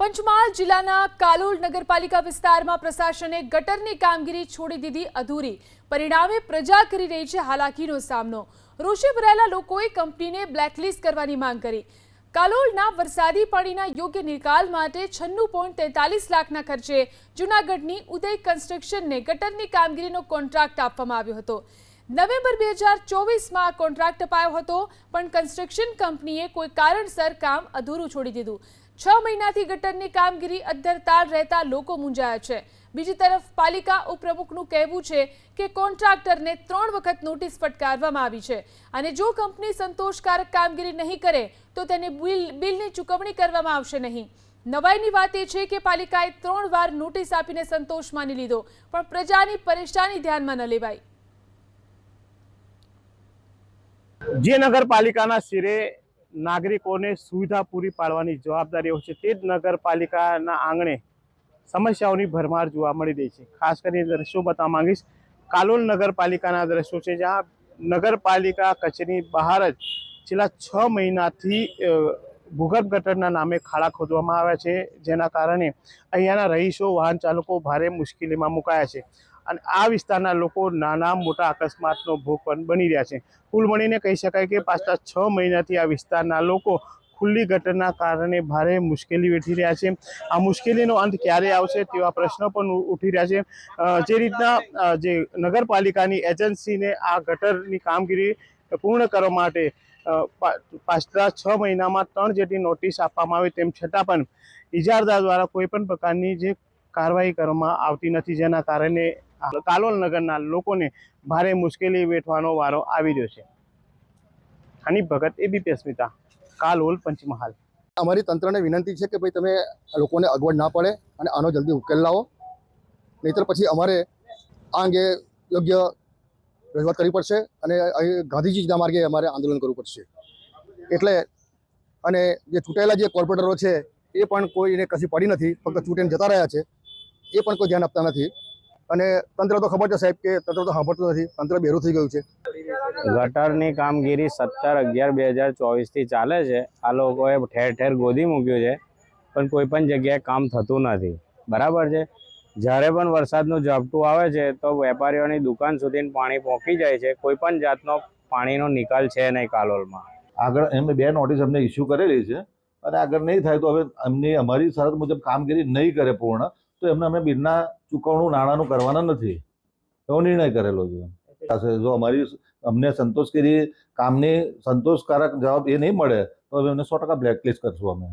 પંચમહાલ જિલ્લાના કાલોલ નગરપાલિકા વિસ્તારમાં પ્રશાસને ગટરની કામગીરી છોડી દીધી અધૂરી. પરિણામે પ્રજા કરી રહી છે હાલાકીનો સામનો. રોષે ભરાયેલા લોકોએ કંપનીને બ્લેકલિસ્ટ કરવાની માંગ કરી. કાલોલના વરસાદી પાણીના યોગ્ય નિકાલ માટે છન્નું પોઈન્ટ તેતાલીસ લાખના ખર્ચે જૂનાગઢની ઉદય કન્સ્ટ્રક્શનને ગટરની કામગીરીનો કોન્ટ્રાક્ટ આપવામાં આવ્યો હતો. નવેમ્બર બે હજાર ચોવીસમાં કોન્ટ્રાક્ટ અપાયો હતો, પણ કન્સ્ટ્રક્શન કંપનીએ કોઈ કારણસર કામ અધૂરું છોડી દીધું. છ મહિનાથી ગટરની કામગીરી અદ્ધરતાળ રહેતા લોકો મૂંઝાયા છે. બીજી તરફ પાલિકા ઉપપ્રમુખનું કહેવું છે કે કોન્ટ્રાક્ટરને ત્રણ વખત નોટિસ ફટકારવામાં આવી છે અને જો કંપની સંતોષકારક કામગીરી નહીં કરે, તો તેને બિલ, બિલની ચૂકવણી કરવામાં આવશે નહીં. નવાઈની વાત એ છે કે પાલિકાએ ત્રણ વાર નોટિસ આપીને સંતોષ માની લીધો, પણ પ્રજાની પરેશાની ધ્યાનમાં ન લેવાઈ. જે નગરપાલિકાના શિરે નાગરિકોને સુવિધા પૂરી પાડવાની જવાબદારીઓ છે. તે જ નગરપાલિકાના આંગણે સમસ્યાઓની ભરમાર જોવા મળી રહી છે. ખાસ કરીને દ્રશ્યો બતાવવા માંગીશ. કાલોલ નગરપાલિકાના દ્રશ્યો છે, જ્યાં નગરપાલિકા કચેરી બહાર જ છેલ્લા છ મહિનાથી ભૂગર્ભ ગટરના નામે ખાડા ખોદવામાં આવ્યા છે, જેના કારણે અહીંયાના રહીશો, વાહન ચાલકો ભારે મુશ્કેલીમાં મુકાયા છે. અને આ વિસ્તારના લોકો નાના મોટા અકસ્માતનો ભોગ પણ બની રહ્યા છે. કુલ મળીને કહી શકાય કે પાછલા છ મહિનાથી આ વિસ્તારના લોકો ખુલ્લી ગટરના કારણે ભારે મુશ્કેલી વેઠી રહ્યા છે. આ મુશ્કેલીનો અંત ક્યારે આવશે તેવા પ્રશ્નો પણ ઉઠી રહ્યા છે. જે રીતના જે નગરપાલિકાની એજન્સીને આ ગટરની કામગીરી પૂર્ણ કરવા માટે પાછલા છ મહિનામાં ત્રણ જેટલી નોટિસ આપવામાં આવી તેમ છતાં પણ ઇજારદાર દ્વારા કોઈ પણ પ્રકારની જે કાર્યવાહી કરવામાં આવતી નથી જેના કારણે કાલોલ નગરના લોકોને ભારે મુશ્કેલી વેઠવાનો વારો આવી રહ્યો છે. હનીફ ભગત એબીપી અસ્મિતા, કાલોલ પંચમહાલ. અમારી તંત્રને વિનંતી છે કે ભાઈ તમે લોકોને અગવડ ના પડે અને આનો જલ્દી ઉકેલ લાવો. નહીતર પછી અમારે આ અંગે યોગ્ય રજૂઆત કરવી પડશે અને અહીં ગાંધીજીના માર્ગે અમારે આંદોલન કરવું પડશે. એટલે અને જે ચૂંટાયેલા જે કોર્પોરેટરો છે, એ પણ કોઈને કશી પડી નથી, ફક્ત ચૂંટીને જતા રહ્યા છે. એ પણ કોઈ ધ્યાન આપતા નથી. અને તંત્ર તો ખબર છે સાહેબ કે તંત્ર તો સાંભળતું નથી, તંત્ર બેરું થઈ ગયું છે. ગટરની કામગીરી સત્તર અગિયાર બે હજાર ચોવીસથી ચાલે છે. આ લોકોએ ઠેર ઠેર ગોદી મૂક્યું છે, પણ કોઈ પણ જગ્યાએ કામ થતું નથી. બરાબર છે? જ્યારે પણ વરસાદનું ઝાપટું આવે છે, તો વેપારીઓની દુકાન સુધી પાણી પહોંચી જાય છે. કોઈ પણ જાતનો પાણીનો નિકાલ છે નહીં કાલોલમાં. આગળ એમને બે નોટિસ અમને ઇસ્યુ કરેલી છે. અને આગળ નહીં થાય તો હવે એમની અમારી શરત મુજબ કામગીરી નહીં કરે પૂર્ણ, તો એમને અમે બિલના ચૂકવણું નાણાંનું કરવાના નથી. એવો નિર્ણય કરેલો છે. જો અમારી અમને સંતોષકારી કામની સંતોષકારક જવાબ એ નહીં મળે, તો અમે એમને સો ટકા બ્લેકલિસ્ટ કરશું અમે.